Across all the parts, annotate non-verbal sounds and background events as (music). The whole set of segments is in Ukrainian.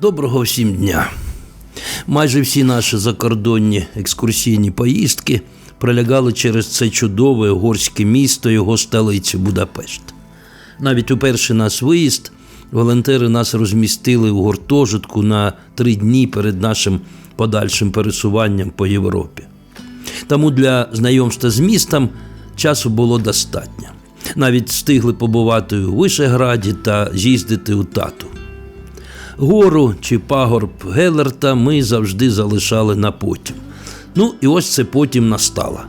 Доброго всім дня. Майже всі наші закордонні екскурсійні поїздки пролягали через це чудове угорське місто, його столицю Будапешт. Навіть у перший наш виїзд волонтери нас розмістили у гуртожитку на три дні перед нашим подальшим пересуванням по Європі. Тому для знайомства з містом часу було достатньо. Навіть встигли побувати у Вишеграді та з'їздити у тату Гору чи пагорб Гелерта ми завжди залишали на потім. Ну і ось це потім настало.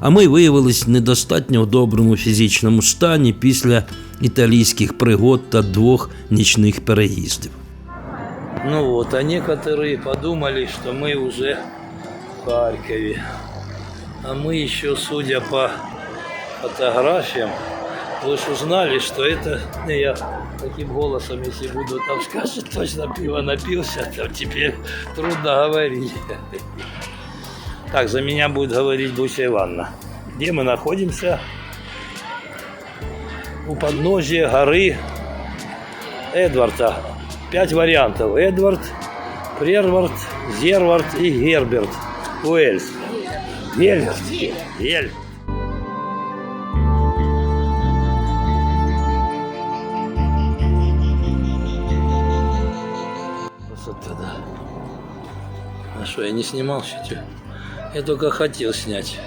А ми виявились в недостатньо доброму фізичному стані після італійських пригод та двох нічних переїздів. Ну вот, а некоторые подумали, что мы уже в Харькове. А мы еще, судя по фотографиям, вы же узнали, что это не я Таким голосом, если буду там скажет, точно пиво напился, то теперь трудно говорить. Так, за меня будет говорить Буся Ивановна. Где мы находимся? У подножия горы Эдварда. Пять вариантов. Эдвард, Прервард, Зервард и Герберт. Уэльс. Гельберт. Гель. Что, я не снимал чуть Я только хотел снять.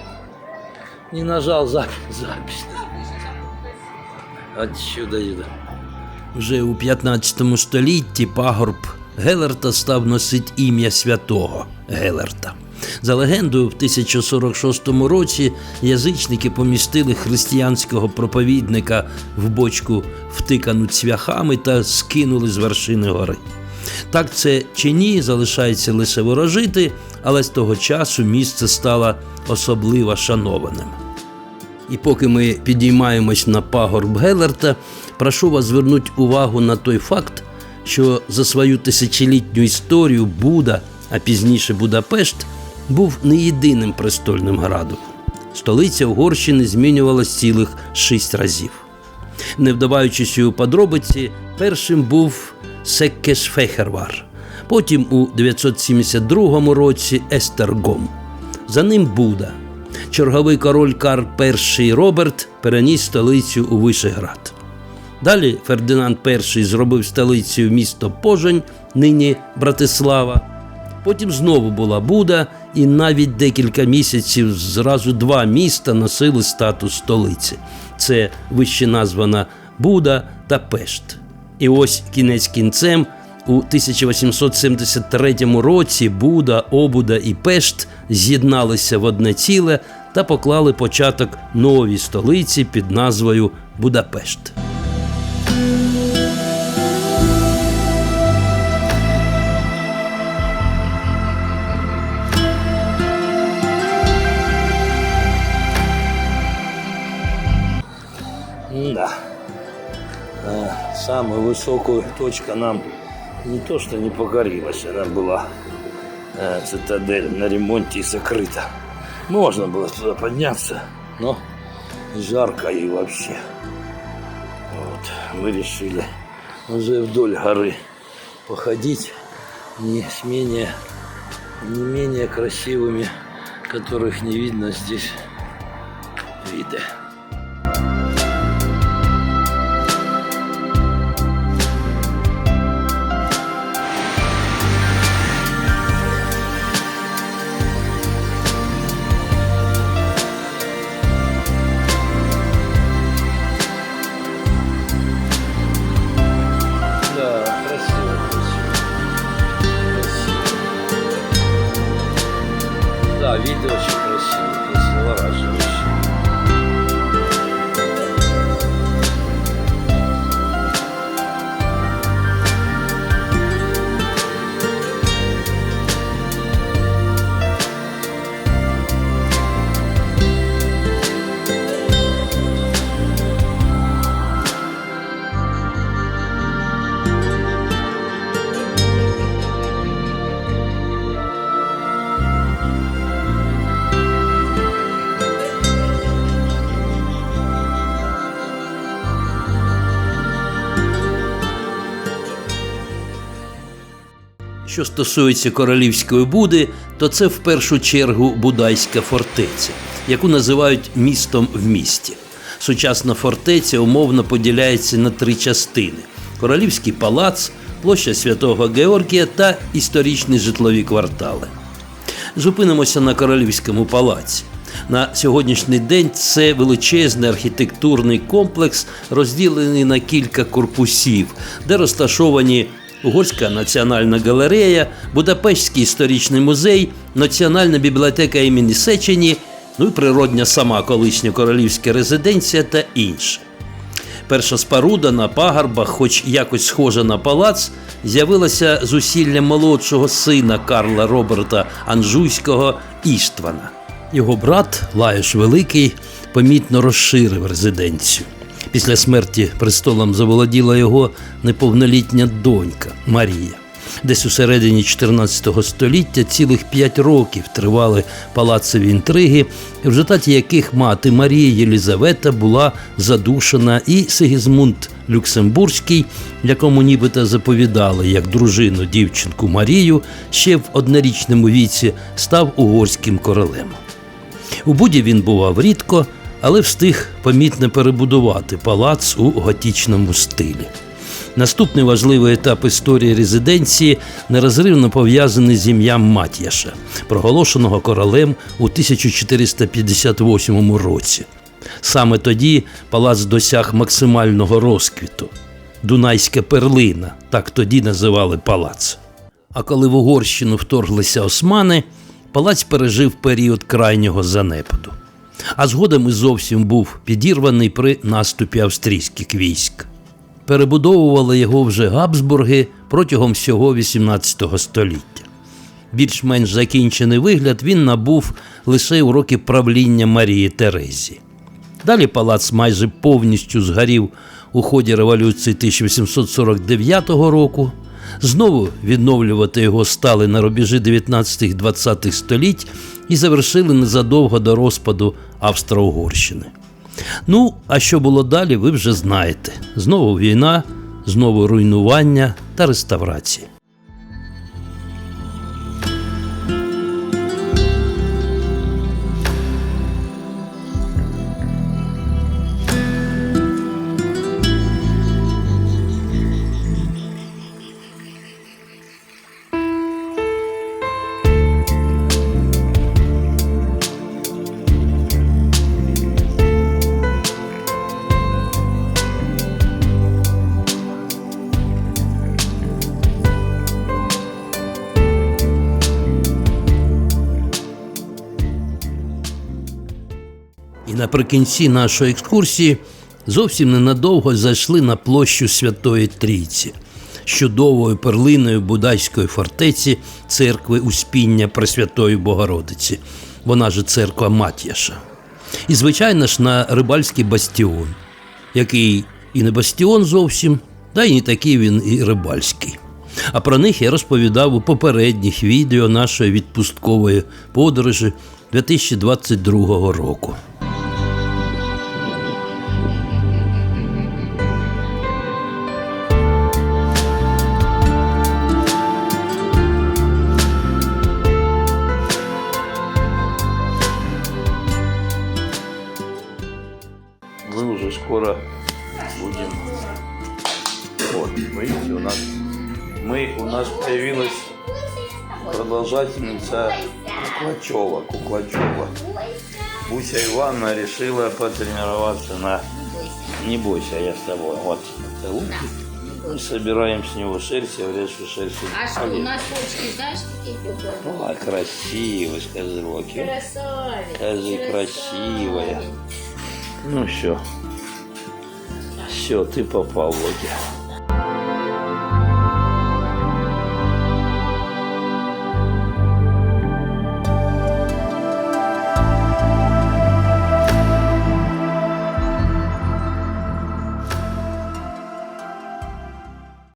Не нажал запись. (laughs) запись. Отсюда їде. Вже у 15 столітті пагорб Гелерта став носити ім'я святого Гелерта. За легендою, в 1046 році язичники помістили християнського проповідника в бочку, втикану цвяхами та скинули з вершини гори. Так це чи ні, залишається лише ворожити, але з того часу місце стало особливо шанованим. І поки ми підіймаємось на пагорб Гелерта, прошу вас звернути увагу на той факт, що за свою тисячолітню історію Буда, а пізніше Будапешт, був не єдиним престольним градом. Столиця Угорщини змінювалась цілих шість разів. Не вдаваючись у подробиці, першим був Секкеш Фехервар, потім у 972 році Естергом. За ним Буда. Черговий король Карл І Роберт переніс столицю у Вишеград. Далі Фердинанд І зробив столицею місто Пожень, нині Братислава. Потім знову була Буда, і навіть декілька місяців зразу два міста носили статус столиці. Це вище названа Буда та Пешт. І ось кінець кінцем у 1873 році Буда, Обуда і Пешт з'єдналися в одне ціле та поклали початок новій столиці під назвою Будапешт. Да. Самая высокая точка нам не то что не покорилась, она была э, цитадель на ремонте и закрыта. Можно было туда подняться, но жарко и вообще. Вот, мы решили уже вдоль горы походить не с менее, не менее красивыми, которых не видно здесь виды. Що стосується королівської буди, то це в першу чергу Будайська фортеця, яку називають містом в місті. Сучасна фортеця умовно поділяється на три частини: Королівський палац, площа Святого Георгія та історичні житлові квартали. Зупинимося на королівському палаці. На сьогоднішній день це величезний архітектурний комплекс, розділений на кілька корпусів, де розташовані Угорська національна галерея, Будапештський історичний музей, Національна бібліотека імені Сечені, ну і природня сама колишня королівська резиденція та інше. Перша споруда на пагорбах, хоч якось схожа на палац, з'явилася з усіллям молодшого сина Карла Роберта Анжуйського Іштвана. Його брат Лаєш Великий помітно розширив резиденцію. Після смерті престолом заволоділа його неповнолітня донька Марія. Десь у середині 14 століття цілих п'ять років тривали палацеві інтриги, в результаті яких мати Марії Єлізавета була задушена, і Сигізмунд Люксембурзький, якому нібито заповідали як дружину дівчинку Марію, ще в однорічному віці став угорським королем. У Буді він бував рідко, але встиг помітно перебудувати палац у готічному стилі. Наступний важливий етап історії резиденції нерозривно пов'язаний з ім'ям Мат'яша, проголошеного королем у 1458 році. Саме тоді палац досяг максимального розквіту. Дунайська перлина, так тоді називали палац. А коли в Угорщину вторглися османи, палац пережив період крайнього занепаду. А згодом і зовсім був підірваний при наступі австрійських військ. Перебудовували його вже Габсбурги протягом всього XVIII століття. Більш-менш закінчений вигляд він набув лише у роки правління Марії Терезі. Далі палац майже повністю згорів у ході революції 1849 року. Знову відновлювати його стали на рубежі 19-20 століть і завершили незадовго до розпаду Австро-Угорщини. Ну, а що було далі, ви вже знаєте: знову війна, знову руйнування та реставрації. Наприкінці нашої екскурсії зовсім ненадовго зайшли на площу Святої Трійці з чудовою перлиною Будайської фортеці церкви Успіння Пресвятої Богородиці. Вона же церква Мат'яша. І, звичайно ж, на рибальський бастіон, який і не бастіон зовсім, та й не такий він і рибальський. А про них я розповідав у попередніх відео нашої відпусткової подорожі 2022 року. Появилась продолжательница Куклачева, Куклачева. Буся Ивановна решила потренироваться на Не бойся, я с тобой. Вот, целуйте. Мы собираем с него шерсть, говорят, что шерсть А что, у нас почки, знаешь, какие А, красивый, скажи, Локи. Красавец. Скажи, красивая. Ну все. Все, ты попал, Локи.